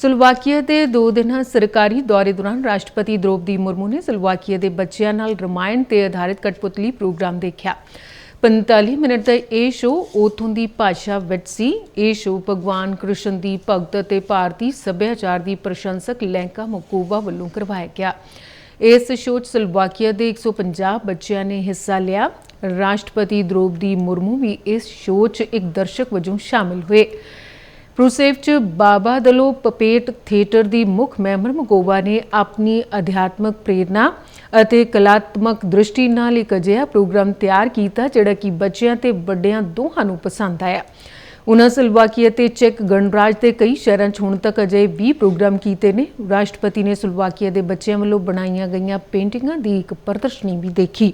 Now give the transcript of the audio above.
Slovakia ਦੇ ਦੋ ਦਿਨਾਂ ਸਰਕਾਰੀ ਦੌਰੇ ਦੌਰਾਨ ਰਾਸ਼ਟਰਪਤੀ ਦ੍ਰੋਪਦੀ ਮੁਰਮੂ ਨੇ ਸਲੋਵਾਕੀਆ ਦੇ ਬੱਚਿਆਂ ਨਾਲ ਰਮਾਇਣ ਤੇ ਆਧਾਰਿਤ ਕਠਪੁਤਲੀ ਪ੍ਰੋਗਰਾਮ ਦੇਖਿਆ। 45 ਮਿੰਟ ਦਾ ਇਹ ਸ਼ੋਅ ਉਥੋਂ ਦੀ ਭਾਸ਼ਾ ਵਿੱਚ ਸੀ। ਇਹ ਸ਼ੋਅ ਭਗਵਾਨ ਕ੍ਰਿਸ਼ਨ ਦੀ ਭਗਤ ਅਤੇ ਭਾਰਤੀ ਸੱਭਿਆਚਾਰ ਦੀ ਪ੍ਰਸ਼ੰਸਕ ਲੈਂਕਾ ਮਕੂਵਾ ਵੱਲੋਂ ਕਰਵਾਇਆ ਗਿਆ। ਇਸ ਸ਼ੋਅ 'ਚ ਸਲਵਾਕੀਆ ਦੇ 150 ਬੱਚਿਆਂ ਨੇ ਹਿੱਸਾ ਲਿਆ। ਰਾਸ਼ਟਰਪਤੀ ਦ੍ਰੋਪਦੀ ਮੁਰਮੂ ਵੀ ਇਸ ਸ਼ੋਅ 'ਚ ਇੱਕ ਦਰਸ਼ਕ ਵਜੋਂ ਸ਼ਾਮਿਲ ਹੋਏ। ਪ੍ਰੋਸੇਵ ਚ ਬਾਬਾ ਦਲੋ ਪਪੇਟ ਥੀਏਟਰ ਦੀ ਮੁੱਖ ਮੈਂਬਰ ਮਗੋਵਾ ਨੇ ਆਪਣੀ ਅਧਿਆਤਮਕ ਪ੍ਰੇਰਣਾ ਅਤੇ ਕਲਾਤਮਕ ਦ੍ਰਿਸ਼ਟੀ ਨਾਲ ਇੱਕ ਅਜਿਹਾ ਪ੍ਰੋਗਰਾਮ ਤਿਆਰ ਕੀਤਾ, ਜਿਹੜਾ ਕਿ ਬੱਚਿਆਂ ਤੇ ਵੱਡਿਆਂ ਦੋਹਾਂ ਨੂੰ ਪਸੰਦ ਆਇਆ। ਉਹਨਾਂ ਸਲਵਾਕੀਆ ਤੇ ਚੈਕ ਗਣਰਾਜ ਦੇ ਕਈ ਸ਼ਹਿਰਾਂ 'ਚ ਹੁਣ ਤੱਕ ਅਜੇ 20 ਪ੍ਰੋਗਰਾਮ ਕੀਤੇ ਨੇ। ਰਾਸ਼ਟਰਪਤੀ ਨੇ ਸਲਵਾਕੀਆ ਦੇ ਬੱਚਿਆਂ ਵੱਲੋਂ ਬਣਾਈਆਂ ਗਈਆਂ ਪੇਂਟਿੰਗਾਂ ਦੀ ਇੱਕ ਪ੍ਰਦਰਸ਼ਨੀ ਵੀ ਦੇਖੀ।